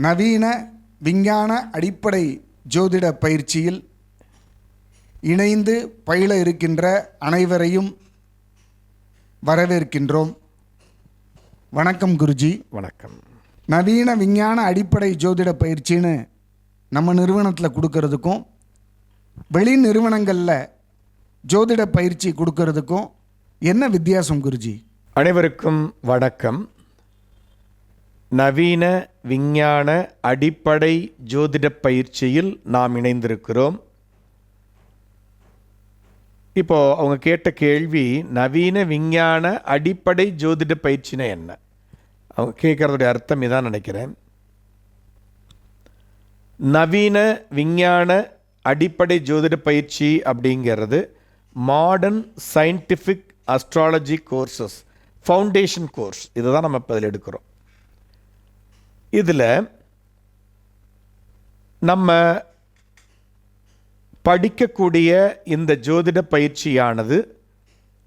நவீன விஞ்ஞான அடிப்படை ஜோதிட பயிற்சியில் இணைந்து பயில இருக்கின்ற அனைவரையும் வரவேற்கின்றோம். வணக்கம் குருஜி. வணக்கம். நவீன விஞ்ஞான அடிப்படை ஜோதிட பயிற்சின்னு நம்ம நிறுவனத்தில் கொடுக்கறதுக்கும் வெளி நிறுவனங்களில் ஜோதிட பயிற்சி கொடுக்கறதுக்கும் என்ன வித்தியாசம் குருஜி? அனைவருக்கும் வணக்கம். நவீன விஞ்ஞான அடிப்படை ஜோதிட பயிற்சியில் நாம் இணைந்திருக்கிறோம். இப்போ அவங்க கேட்ட கேள்வி நவீன விஞ்ஞான அடிப்படை ஜோதிட பயிற்சினா என்ன? அவங்க கேட்குறதுடைய அர்த்தம் இதான் நினைக்கிறேன். நவீன விஞ்ஞான அடிப்படை ஜோதிட பயிற்சி அப்படிங்கிறது modern scientific astrology courses foundation course இதை தான் நம்ம இப்போ அதில் எடுக்கிறோம். இதில் நம்ம படிக்கக்கூடிய இந்த ஜோதிட பயிற்சியானது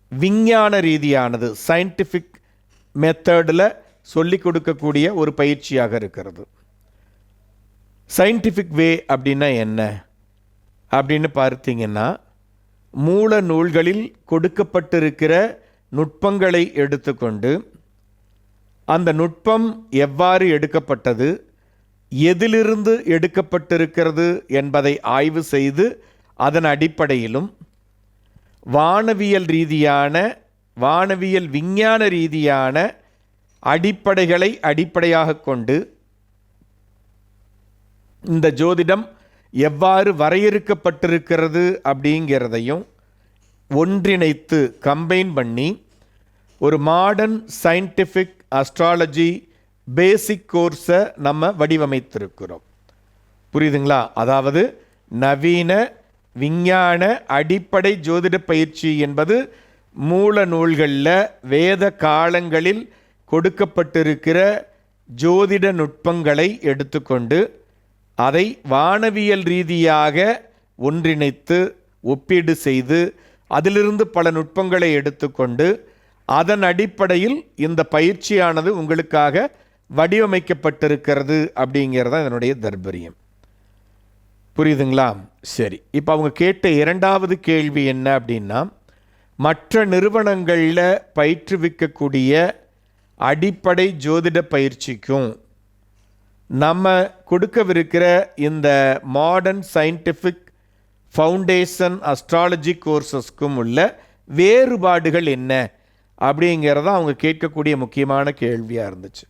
விஞ்ஞான ரீதியானது சயின்டிஃபிக் மெத்தடில் சொல்லிக் கொடுக்கக்கூடிய ஒரு பயிற்சியாக இருக்கிறது. சயின்டிஃபிக் வே அப்படின்னா என்ன? அப்படின்னு பார்த்தீங்கன்னா மூல நூல்களில் கொடுக்கப்பட்டிருக்கிற நுட்பங்களை எடுத்துக்கொண்டு அந்த நுட்பம் எவ்வாறு எடுக்கப்பட்டது எதிலிருந்து எடுக்கப்பட்டிருக்கிறது என்பதை ஆய்வு செய்து அதன் அடிப்படையிலும் வானவியல் ரீதியான வானவியல் விஞ்ஞான ரீதியான அடிப்படைகளை அடிப்படையாக கொண்டு இந்த ஜோதிடம் எவ்வாறு வரையறுக்கப்பட்டிருக்கிறது அப்படிங்கிறதையும் ஒன்றிணைத்து கம்பைன் பண்ணி ஒரு மாடர்ன் சயின்டிஃபிக் அஸ்ட்ராலஜி பேசிக் கோர்ஸை நம்ம வடிவமைத்திருக்கிறோம். புரியுதுங்களா? அதாவது நவீன விஞ்ஞான அடிப்படை ஜோதிட பயிற்சி என்பது மூல நூல்களில் வேத காலங்களில் கொடுக்கப்பட்டிருக்கிற ஜோதிட நுட்பங்களை எடுத்துக்கொண்டு அதை வானவியல் ரீதியாக ஒன்றிணைத்து ஒப்பீடு செய்து அதிலிருந்து பல நுட்பங்களை எடுத்துக்கொண்டு அதன் அடிப்படையில் இந்த பயிற்சியானது உங்களுக்காக வடிவமைக்கப்பட்டிருக்கிறது அப்படிங்கிறது தான் இதனுடைய தர்பரியம் புரியுதுங்களா? சரி. இப்போ அவங்க கேட்ட இரண்டாவது கேள்வி என்ன அப்படின்னா மற்ற நிறுவனங்களில் பயிற்றுவிக்கக்கூடிய அடிப்படை ஜோதிட பயிற்சிக்கும் நம்ம கொடுக்கவிருக்கிற இந்த மாடர்ன் சயின்டிஃபிக் ஃபவுண்டேஷன் அஸ்ட்ராலஜி கோர்சஸ்க்கும் உள்ள வேறுபாடுகள் என்ன? அப்படிங்கிறத அவங்க கேட்கக்கூடிய முக்கியமான கேள்வியாக இருந்துச்சு.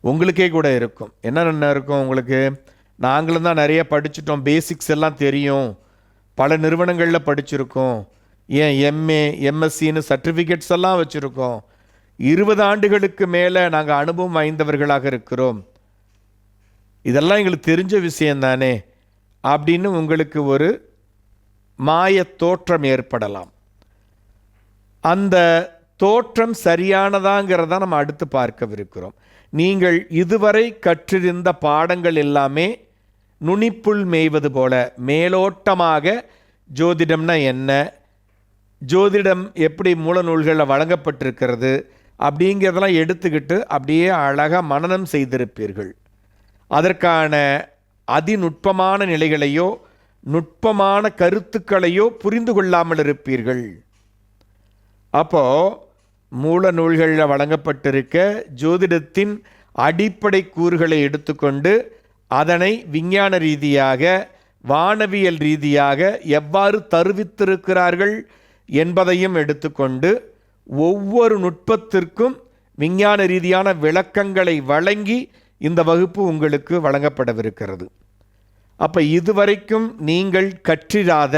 உங்களுக்கே கூட இருக்கும். என்ன இருக்கும் உங்களுக்கு? நாங்களும் தான் நிறைய படிச்சுட்டோம். பேசிக்ஸ் எல்லாம் தெரியும். பல நிறுவனங்களில் படிச்சிருக்கோம். ஏன் எம்ஏ எம்எஸ்சின்னு சர்டிஃபிகேட்ஸ் எல்லாம் வச்சுருக்கோம். இருபது ஆண்டுகளுக்கு மேலே நாங்கள் அனுபவம் வாய்ந்தவர்களாக இருக்கிறோம். இதெல்லாம் எங்களுக்கு தெரிஞ்ச விஷயந்தானே அப்படின்னு உங்களுக்கு ஒரு மாய தோற்றம் ஏற்படலாம். அந்த தோற்றம் சரியானதாங்கிறத நம்ம அடுத்து பார்க்கவிருக்கிறோம். நீங்கள் இதுவரை கற்றிருந்த பாடங்கள் எல்லாமே நுனிப்புள் மேய்வது போல மேலோட்டமாக ஜோதிடம்னா என்ன? ஜோதிடம் எப்படி மூல நூல்களில் வழங்கப்பட்டிருக்கிறது அப்படிங்கிறதெல்லாம் எடுத்துக்கிட்டு அப்படியே அழகாக மனனம் செய்திருப்பீர்கள். அதற்கான அதிநுட்பமான நிலைகளையோ நுட்பமான கருத்துக்களையோ புரிந்து கொள்ளாமல் இருப்பீர்கள். அப்போது மூல நூல்களில் வழங்கப்பட்டிருக்க ஜோதிடத்தின் அடிப்படை கூறுகளை எடுத்துக்கொண்டு அதனை விஞ்ஞான ரீதியாக வானவியல் ரீதியாக எவ்வாறு தருவித்திருக்கிறார்கள் என்பதையும் எடுத்துக்கொண்டு ஒவ்வொரு நுட்பத்திற்கும் விஞ்ஞான ரீதியான விளக்கங்களை வழங்கி இந்த வகுப்பு உங்களுக்கு வழங்கப்படவிருக்கிறது. அப்போ இதுவரைக்கும் நீங்கள் கற்றிராத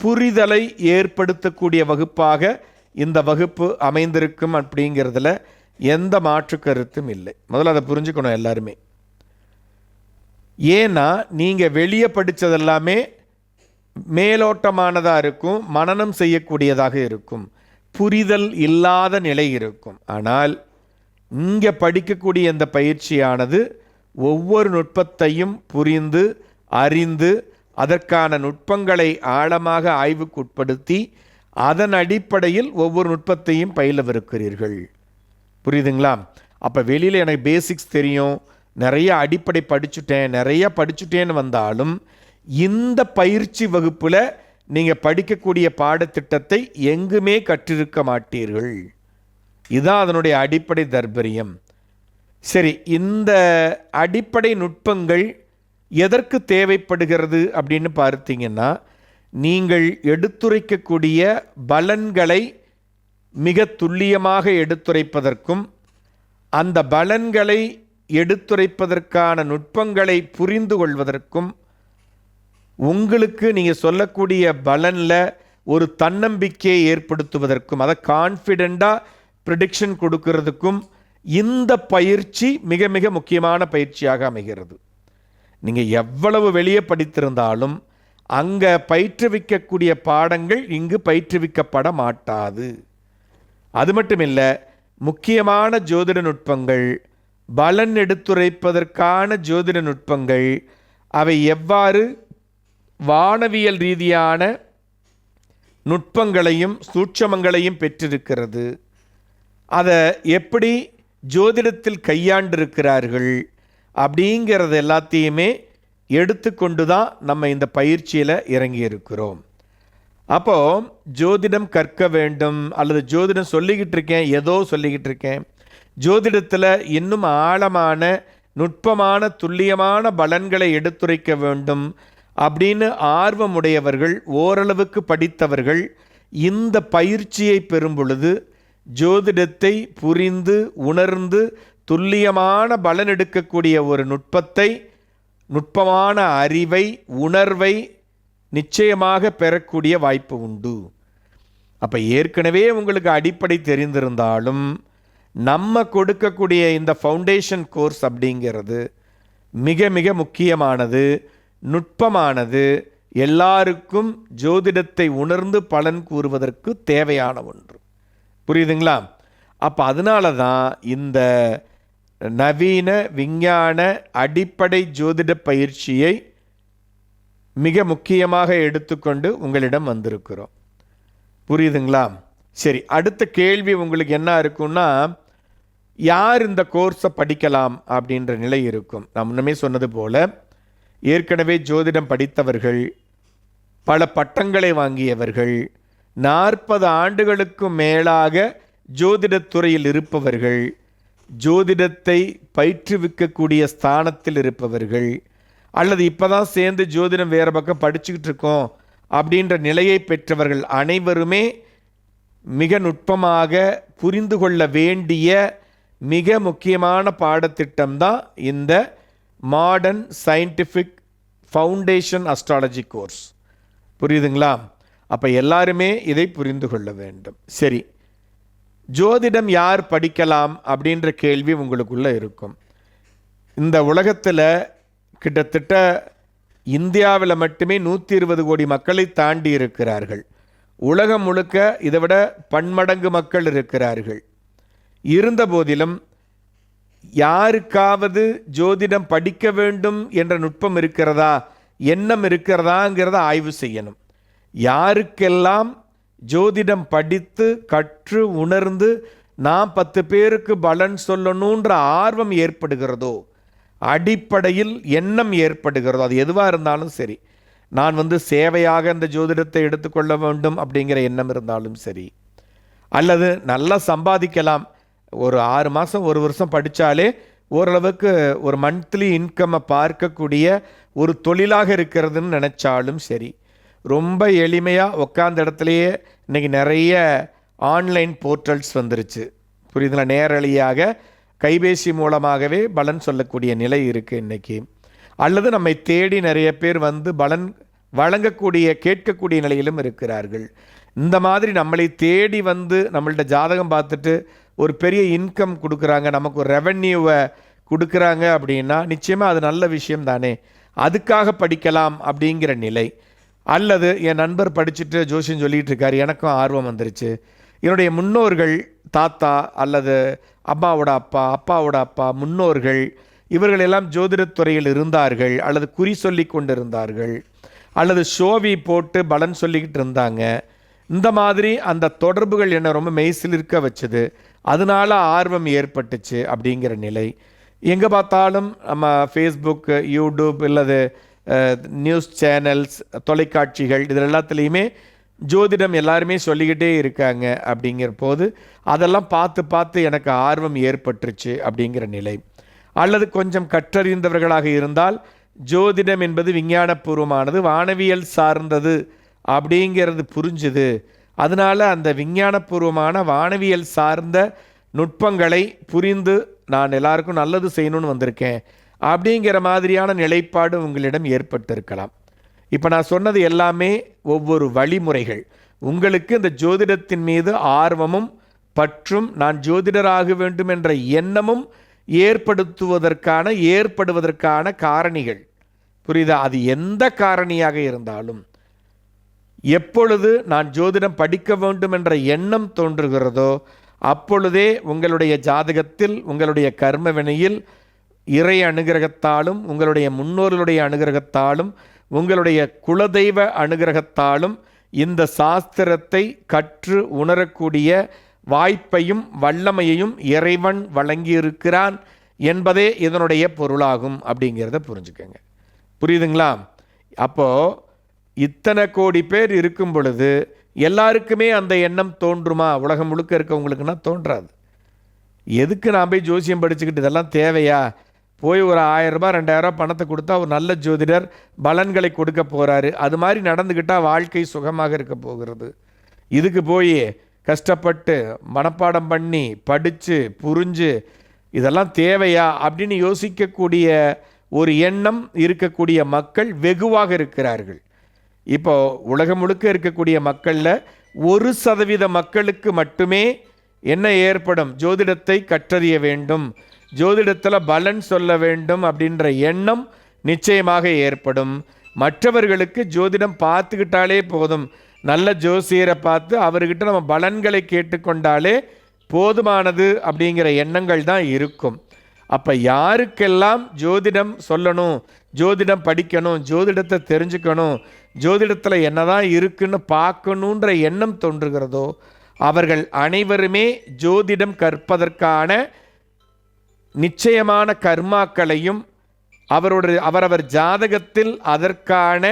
புரிதலை ஏற்படுத்தக்கூடிய வகுப்பாக இந்த வகுப்பு அமைந்திருக்கும் அப்படிங்கிறதுல எந்த மாற்று கருத்தும் இல்லை. முதல்ல அதை புரிஞ்சுக்கணும் எல்லாருமே. ஏன்னா நீங்கள் வெளியே படித்ததெல்லாமே மேலோட்டமானதாக இருக்கும் மனனம் செய்யக்கூடியதாக இருக்கும் புரிதல் இல்லாத நிலை இருக்கும். ஆனால் இங்கே படிக்கக்கூடிய இந்த பயிற்சியானது ஒவ்வொரு நுட்பத்தையும் புரிந்து அறிந்து அதற்கான நுட்பங்களை ஆழமாக ஆய்வுக்குட்படுத்தி அதன் அடிப்படையில் ஒவ்வொரு நுட்பத்தையும் பயிலவிருக்கிறீர்கள். புரியுதுங்களா? அப்போ வெளியில் எனக்கு பேசிக்ஸ் தெரியும். நிறைய அடிப்படை படிச்சுட்டேன். நிறைய படிச்சுட்டேன்னு வந்தாலும் இந்த பயிற்சி வகுப்பில் நீங்கள் படிக்கக்கூடிய பாடத்திட்டத்தை எங்குமே கற்றிருக்க மாட்டீர்கள். இதுதான் அதனுடைய அடிப்படை தர்பரியம் சரி இந்த அடிப்படை நுட்பங்கள் எதற்கு தேவைப்படுகிறது அப்படின்னு பார்த்தீங்கன்னா நீங்கள் எடுத்துரைக்கக்கூடிய பலன்களை மிக துல்லியமாக எடுத்துரைப்பதற்கும் அந்த பலன்களை எடுத்துரைப்பதற்கான நுட்பங்களை புரிந்து கொள்வதற்கும் உங்களுக்கு நீங்கள் சொல்லக்கூடிய பலனில் ஒரு தன்னம்பிக்கையை ஏற்படுத்துவதற்கும் அதை கான்ஃபிடெண்ட்டாக ப்ரிடிக்ஷன் கொடுக்கறதுக்கும் இந்த பயிற்சி மிக மிக முக்கியமான பயிற்சியாக அமைகிறது. நீங்கள் எவ்வளவு வெளியே படித்திருந்தாலும் அங்கே பயிற்றுவிக்கக்கூடிய பாடங்கள் இங்கு பயிற்றுவிக்கப்பட மாட்டாது. அது மட்டும் இல்லை முக்கியமான ஜோதிட நுட்பங்கள் பலன் எடுத்துரைப்பதற்கான ஜோதிட நுட்பங்கள் அவை எவ்வாறு வானவியல் ரீதியான நுட்பங்களையும் சூட்சமங்களையும் பெற்றிருக்கிறது. அதை எப்படி ஜோதிடத்தில் கையாண்டிருக்கிறார்கள் அப்படிங்கிறது எல்லாத்தையுமே எடுத்துக்கொண்டு தான் நம்ம இந்த பயிற்சியில் இறங்கி இருக்கிறோம் அப்போ ஜோதிடம் கற்க வேண்டும் அல்லது ஜோதிடம் சொல்லிக்கிட்டு இருக்கேன் ஏதோ சொல்லிக்கிட்டு இருக்கேன் ஜோதிடத்தில் இன்னும் ஆழமான நுட்பமான துல்லியமான பலன்களை எடுத்துரைக்க வேண்டும் அப்படின்னு ஆர்வமுடையவர்கள் ஓரளவுக்கு படித்தவர்கள் இந்த பயிற்சியை பெறும் பொழுது ஜோதிடத்தை புரிந்து உணர்ந்து துல்லியமான பலன் எடுக்கக்கூடிய ஒரு நுட்பத்தை நுட்பமான அறிவை உணர்வை நிச்சயமாக பெறக்கூடிய வாய்ப்பு உண்டு. அப்போ ஏற்கனவே உங்களுக்கு அடிப்படை தெரிந்திருந்தாலும் நம்ம கொடுக்கக்கூடிய இந்த ஃபவுண்டேஷன் கோர்ஸ் அப்படிங்கிறது மிக மிக முக்கியமானது நுட்பமானது எல்லாருக்கும் ஜோதிடத்தை உணர்ந்து பலன் கூறுவதற்கு தேவையான ஒன்று. புரியுதுங்களா? அப்போ அதனால தான் இந்த நவீன விஞ்ஞான அடிப்படை ஜோதிட பயிற்சியை மிக முக்கியமாக எடுத்துக்கொண்டு உங்களிடம் வந்திருக்கிறோம். புரியுதுங்களா? சரி அடுத்த கேள்வி உங்களுக்கு என்ன இருக்குன்னா யார் இந்த கோர்ஸை படிக்கலாம் அப்படின்ற நிலை இருக்கும். நான் முன்னமே சொன்னது போல ஏற்கனவே ஜோதிடம் படித்தவர்கள் பல பட்டங்களை வாங்கியவர்கள் நாற்பது ஆண்டுகளுக்கு மேலாக ஜோதிடத்துறையில் இருப்பவர்கள் ஜோதிடத்தை பயிற்றுவிக்கக்கூடிய ஸ்தானத்தில் இருப்பவர்கள் அல்லது இப்போ தான் சேர்ந்து ஜோதிடம் வேறு பக்கம் படிச்சுக்கிட்டு இருக்கோம் அப்படின்ற நிலையை பெற்றவர்கள் அனைவருமே மிக நுட்பமாக புரிந்து கொள்ள வேண்டிய மிக முக்கியமான பாடத்திட்டம் தான் இந்த modern scientific foundation astrology course. புரியுதுங்களா? அப்போ எல்லாருமே இதை புரிந்து கொள்ள வேண்டும். சரி ஜோதிடம் யார் படிக்கலாம் அப்படின்ற கேள்வி உங்களுக்குள்ளே இருக்கும். இந்த உலகத்தில் கிட்டத்தட்ட இந்தியாவில் மட்டுமே நூற்றி இருபது கோடி மக்களை தாண்டி இருக்கிறார்கள். உலகம் முழுக்க இதை விட பன்மடங்கு மக்கள் இருக்கிறார்கள். இருந்த போதிலும் யாருக்காவது ஜோதிடம் படிக்க வேண்டும் என்ற நுட்பம் இருக்கிறதா எண்ணம் இருக்கிறதாங்கிறத ஆய்வு செய்யணும். யாருக்கெல்லாம் ஜோதிடம் படித்து கற்று உணர்ந்து நான் பத்து பேருக்கு பலன் சொல்லணுன்ற ஆர்வம் ஏற்படுகிறதோ அடிப்படையில் எண்ணம் ஏற்படுகிறதோ அது எதுவாக இருந்தாலும் சரி நான் வந்து சேவையாக இந்த ஜோதிடத்தை எடுத்துக்கொள்ள வேண்டும் அப்படிங்கிற எண்ணம் இருந்தாலும் சரி அல்லது நல்லா சம்பாதிக்கலாம். ஒரு ஆறு மாதம் ஒரு வருஷம் படித்தாலே ஓரளவுக்கு ஒரு மந்த்லி இன்கம்மை பார்க்கக்கூடிய ஒரு தொழிலாக இருக்கிறதுன்னு நினச்சாலும் சரி ரொம்ப எளிமையாக உட்காந்த இடத்துலையே இன்றைக்கி நிறைய ஆன்லைன் போர்ட்டல்ஸ் வந்துருச்சு. புரியுதுங்களா? நேரடியாக கைபேசி மூலமாகவே பலன் சொல்லக்கூடிய நிலை இருக்குது இன்றைக்கி அல்லது நம்மை தேடி நிறைய பேர் வந்து பலன் வழங்கக்கூடிய கேட்கக்கூடிய நிலையிலும் இருக்கிறார்கள். இந்த மாதிரி நம்மளை தேடி வந்து நம்மள்ட்ட ஜாதகம் பார்த்துட்டு ஒரு பெரிய இன்கம் கொடுக்குறாங்க நமக்கு ஒரு ரெவன்யூவை கொடுக்குறாங்க அப்படின்னா நிச்சயமாக அது நல்ல விஷயம் தானே. அதுக்காக படிக்கலாம் அப்படிங்கிற நிலை. அல்லது என் நண்பர் படிச்சுட்டு ஜோஷியம் சொல்லிகிட்டு இருக்கார் எனக்கும் ஆர்வம் வந்துருச்சு. என்னுடைய முன்னோர்கள் தாத்தா அல்லது அம்மாவோட அப்பா அப்பாவோட அப்பா முன்னோர்கள் இவர்கள் எல்லாம் ஜோதிடத் துறையில் இருந்தார்கள் அல்லது குறி சொல்லி கொண்டிருந்தார்கள் அல்லது ஷோவி போட்டு பலன் சொல்லிக்கிட்டு இருந்தாங்க. இந்த மாதிரி அந்த தொடர்புகள் என்னை ரொம்ப மெய்சிலிருக்க வச்சது. அதனால ஆர்வம் ஏற்பட்டுச்சு அப்படிங்கிற நிலை. எங்கே பார்த்தாலும் நம்ம ஃபேஸ்புக் யூடியூப் இல்லது நியூஸ் சேனல்ஸ் தொலைக்காட்சிகள் இதில் எல்லாத்துலேயுமே ஜோதிடம் எல்லாருமே சொல்லிக்கிட்டே இருக்காங்க அப்படிங்கிற போது அதெல்லாம் பார்த்து பார்த்து எனக்கு ஆர்வம் ஏற்பட்டுருச்சு அப்படிங்கிற நிலை. அல்லது கொஞ்சம் கற்றறிந்தவர்களாக இருந்தால் ஜோதிடம் என்பது விஞ்ஞானபூர்வமானது வானவியல் சார்ந்தது அப்படிங்கிறது புரிஞ்சுது. அதனால அந்த விஞ்ஞானபூர்வமான வானவியல் சார்ந்த நுட்பங்களை புரிந்து நான் எல்லாருக்கும் நல்லது செய்யணும்னு வந்திருக்கேன். அப்படிங்கிற மாதிரியான நிலைப்பாடு உங்களிடம் ஏற்பட்டிருக்கலாம். இப்போ நான் சொன்னது எல்லாமே ஒவ்வொரு வழிமுறைகள். உங்களுக்கு இந்த ஜோதிடத்தின் மீது ஆர்வமும் பற்றும் நான் ஜோதிடராக வேண்டும் என்ற எண்ணமும் ஏற்படுத்துவதற்கான ஏற்படுவதற்கான காரணிகள். புரியுதா? அது எந்த காரணியாக இருந்தாலும். எப்பொழுது நான் ஜோதிடம் படிக்க வேண்டும் என்ற எண்ணம் தோன்றுகிறதோ அப்பொழுதே உங்களுடைய ஜாதகத்தில் உங்களுடைய கர்ம வினையில் இறை அனுகிரகத்தாலும் உங்களுடைய முன்னோர்களுடைய அனுகிரகத்தாலும் உங்களுடைய குலதெய்வ அனுகிரகத்தாலும் இந்த சாஸ்திரத்தை கற்று உணரக்கூடிய வாய்ப்பையும் வல்லமையையும் இறைவன் வழங்கியிருக்கிறான் என்பதே இதனுடைய பொருளாகும் அப்படிங்கிறத புரிஞ்சுக்கங்க. புரியுதுங்களா? அப்போ இத்தனை கோடி பேர் இருக்கும் பொழுது எல்லாருக்குமே அந்த எண்ணம் தோன்றுமா? உலகம் முழுக்க இருக்கவங்களுக்குன்னா தோன்றாது. எதுக்கு நான் போய் ஜோசியம் படிச்சுக்கிட்டு இதெல்லாம் தேவையா? போய் ஒரு ஆயிரரூபா ரெண்டாயிரரூபா பணத்தை கொடுத்தா ஒரு நல்ல ஜோதிடர் பலன்களை கொடுக்க போகிறாரு அது மாதிரி நடந்துக்கிட்டால் வாழ்க்கை சுகமாக இருக்க போகிறது. இதுக்கு போய் கஷ்டப்பட்டு மனப்பாடம் பண்ணி படித்து புரிஞ்சு இதெல்லாம் தேவையா அப்படின்னு யோசிக்கக்கூடிய ஒரு எண்ணம் இருக்கக்கூடிய மக்கள் வெகுவாக இருக்கிறார்கள். இப்போ உலகம் முழுக்க இருக்கக்கூடிய மக்களில் ஒரு சதவீத மக்களுக்கு மட்டுமே என்ன ஏற்படும்? ஜோதிடத்தை கற்றறிய வேண்டும். ஜோதிடத்தில் பலன் சொல்ல வேண்டும் அப்படின்ற எண்ணம் நிச்சயமாக ஏற்படும். மற்றவர்களுக்கு ஜோதிடம் பார்த்துக்கிட்டாலே போதும். நல்ல ஜோசியரை பார்த்து அவர்கிட்ட நம்ம பலன்களை கேட்டுக்கொண்டாலே போதுமானது அப்படிங்கிற எண்ணங்கள் தான் இருக்கும். அப்போ யாருக்கெல்லாம் ஜோதிடம் சொல்லணும் ஜோதிடம் படிக்கணும் ஜோதிடத்தை தெரிஞ்சுக்கணும் ஜோதிடத்தில் என்னதான் இருக்குன்னு பார்க்கணுன்ற எண்ணம் தோன்றுகிறதோ அவர்கள் அனைவருமே ஜோதிடம் கற்பதற்கான நிச்சயமான கர்மாக்களையும் அவருடைய அவரவர் ஜாதகத்தில் அதற்கான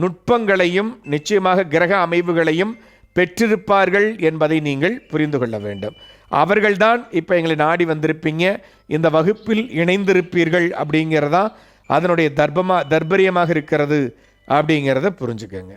நுட்பங்களையும் நிச்சயமாக கிரக அமைவுகளையும் பெற்றிருப்பார்கள் என்பதை நீங்கள் புரிந்து கொள்ள வேண்டும். அவர்கள்தான் இப்போ எங்களை நாடி வந்திருப்பீங்க. இந்த வகுப்பில் இணைந்திருப்பீர்கள் அப்படிங்கிறதா அதனுடைய தர்பமாக தர்பரியமாக இருக்கிறது அப்படிங்கிறத புரிஞ்சுக்கோங்க.